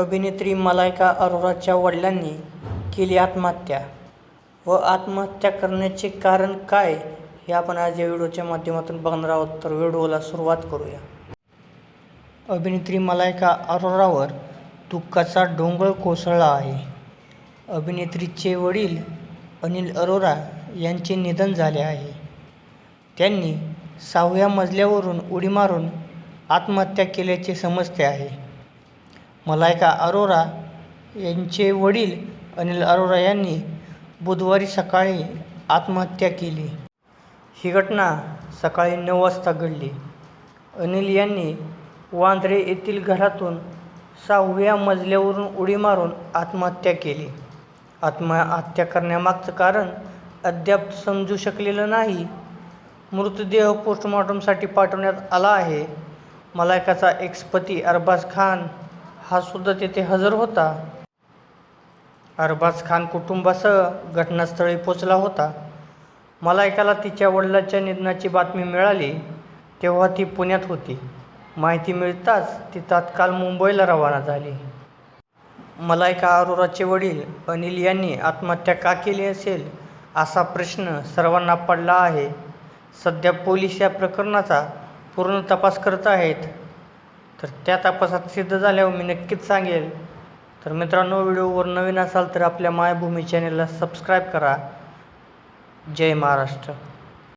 अभिनेत्री मलायका अरोराच्या वडिलांनी केली आत्महत्या व आत्महत्या करण्याचे कारण काय हे आपण आज या व्हिडिओच्या माध्यमातून बघणार आहोत. तर व्हिडिओला सुरुवात करूया. अभिनेत्री मलायका अरोरावर दुःखाचा डोंगर कोसळला आहे. अभिनेत्रीचे वडील अनिल अरोरा यांचे निधन झाले आहे. त्यांनी सहाव्या मजल्यावरून उडी मारून आत्महत्या केल्याचे समजते आहे. मलायका अरोरा यांचे वडील अनिल अरोरा यांनी बुधवारी सकाळी आत्महत्या केली. ही घटना सकाळी नऊ वाजता घडली. अनिल यांनी वांद्रे येथील घरातून सहाव्या मजल्यावरून उडी मारून आत्महत्या केली. आत्महत्या करण्यामागचं कारण अद्याप समजू शकलेलं नाही. मृतदेह पोस्टमॉर्टमसाठी पाठवण्यात आला आहे. मलायकाचा एक्सपती अरबाज खान हा सुद्धा तेथे हजर होता. अरबाज खान कुटुंबासह घटनास्थळी पोचला होता. मलायकाला तिच्या वडिलाच्या निधनाची बातमी मिळाली तेव्हा ती पुण्यात होती. माहिती मिळताच ती तात्काळ मुंबईला रवाना झाली. मलायका अरोराचे वडील अनिल यांनी आत्महत्या का केली असेल असा प्रश्न सर्वांना पडला आहे. सध्या पोलीस या प्रकरणाचा पूर्ण तपास करत आहेत. तर त्या तपासात सिद्ध झाल्यावर मी नक्कीच सांगेल. तर मित्रांनो व्हिडिओवर नवीन असाल तर आपल्या मायभूमी चॅनेलला सबस्क्राईब करा. जय महाराष्ट्र.